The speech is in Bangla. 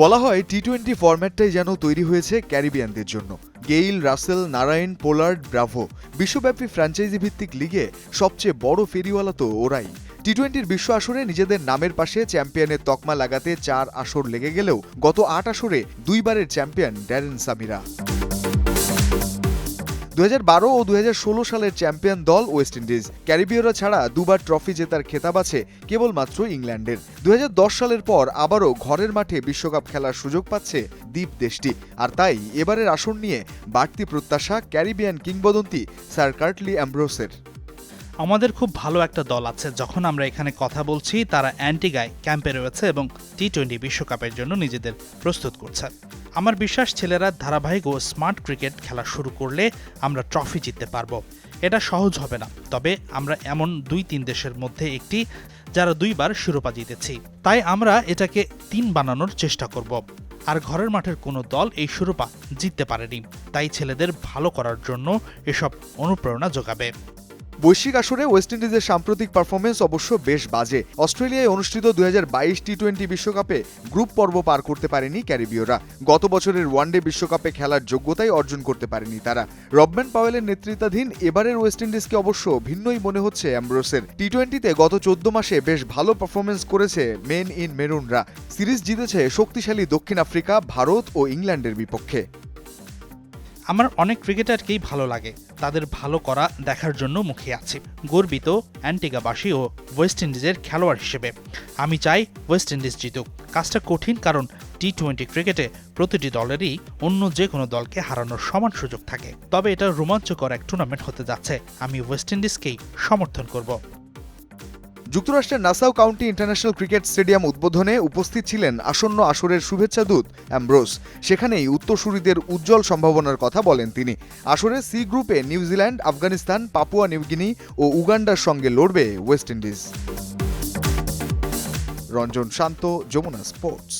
বলা হয় টি টোয়েন্টি ফরম্যাটটাই যেন তৈরি হয়েছে ক্যারিবিয়ানদের জন্য। Gayle, Russell, Narine, Pollard, Bravo বিশ্বব্যাপী ফ্র্যাঞ্চাইজি ভিত্তিক লিগে সবচেয়ে বড় ফেরিওয়ালা তো ওরাই। টি টোয়েন্টির বিশ্ব আসরে নিজেদের নামের পাশে চ্যাম্পিয়নের তকমা লাগাতে চার আসর লেগে গেলেও গত আট আসরে দুইবারের চ্যাম্পিয়ন ড্যারেন সামিরা। দু হাজার বারো ও দু হাজার ষোলো সালের চ্যাম্পিয়ন দল ওয়েস্ট ইন্ডিজ। ক্যারিবীয়রা ছাড়া দুবার ট্রফি জেতার খেতাব আছে কেবলমাত্র ইংল্যান্ডের। দু হাজার দশ সালের পর আবারও ঘরের মাঠে বিশ্বকাপ খেলার সুযোগ পাচ্ছে দ্বীপ দেশটি। আর তাই এবারের আসন নিয়ে বাড়তি প্রত্যাশা ক্যারিবিয়ান কিংবদন্তি স্যার কার্টলি অ্যাম্ব্রোসের। আমাদের খুব ভালো একটা দল আছে। যখন আমরা এখানে কথা বলছি, তারা অ্যান্টিগায় ক্যাম্পে রয়েছে এবং টি টোয়েন্টি বিশ্বকাপের জন্য নিজেদের প্রস্তুত করছে। আমার বিশ্বাস, ছেলেরা ধারাবাহিক ও স্মার্ট ক্রিকেট খেলা শুরু করলে আমরা ট্রফি জিততে পারব। এটা সহজ হবে না। তবে আমরা এমন দুই তিন দেশের মধ্যে একটি, যারা দুইবার শিরোপা জিতেছি। তাই আমরা এটাকে তিন বানানোর চেষ্টা করব। আর ঘরের মাঠের কোনো দল এই শিরোপা জিততে পারেনি। তাই ছেলেদের ভালো করার জন্য এসব অনুপ্রেরণা যোগাবে। বৈশ্বিক আসরে ওয়েস্ট ইন্ডিজের সাম্প্রতিক পারফরমেন্স অবশ্য বেশ বাজে। অস্ট্রেলিয়ায় অনুষ্ঠিত দুই টি টোয়েন্টি বিশ্বকাপে গ্রুপ পর্ব পার করতে পারেনি ক্যারিবীয়রা। গত বছরের ওয়ানডে বিশ্বকাপে খেলার যোগ্যতাই অর্জন করতে পারেনি তারা। রবম্যান পাওয়েলের নেতৃত্বাধীন এবারের ওয়েস্ট ইন্ডিজকে অবশ্য ভিন্নই মনে হচ্ছে অ্যাম্ব্রোসের। টি টোয়েন্টিতে গত চোদ্দ মাসে বেশ ভালো পারফরমেন্স করেছে মেন ইন মেরুনরা। সিরিজ জিতেছে শক্তিশালী দক্ষিণ আফ্রিকা, ভারত ও ইংল্যান্ডের বিপক্ষে। আমার অনেক ক্রিকেটারকেই ভালো লাগে। তাদের ভালো করা দেখার জন্য মুখে আছি। গর্বিত অ্যান্টিগাবাসী ও ওয়েস্ট ইন্ডিজের খেলোয়াড় হিসেবে। আমি চাই ওয়েস্ট ইন্ডিজ জিতুক। কাজটা কঠিন কারণ টি টোয়েন্টি ক্রিকেটে প্রতিটি দলেরই অন্য যে কোনো দলকে হারানোর সমান সুযোগ থাকে। তবে এটা রোমাঞ্চকর এক টুর্নামেন্ট হতে যাচ্ছে। আমি ওয়েস্ট ইন্ডিজকেই সমর্থন করব। যুক্তরাষ্ট্রের Nassau County International Cricket Stadium উদ্বোধনে উপস্থিত ছিলেন আসন্ন আসরের শুভেচ্ছা দূত অ্যাম্ব্রোস। সেখানেই উত্তরসূরিদের উজ্জ্বল সম্ভাবনার কথা বলেন তিনি। আসরে সি গ্রুপে New Zealand Afghanistan, Papua New Guinea ও উগান্ডার সঙ্গে লড়বে West Indies. Ranjan Shanta, Jamuna Sports.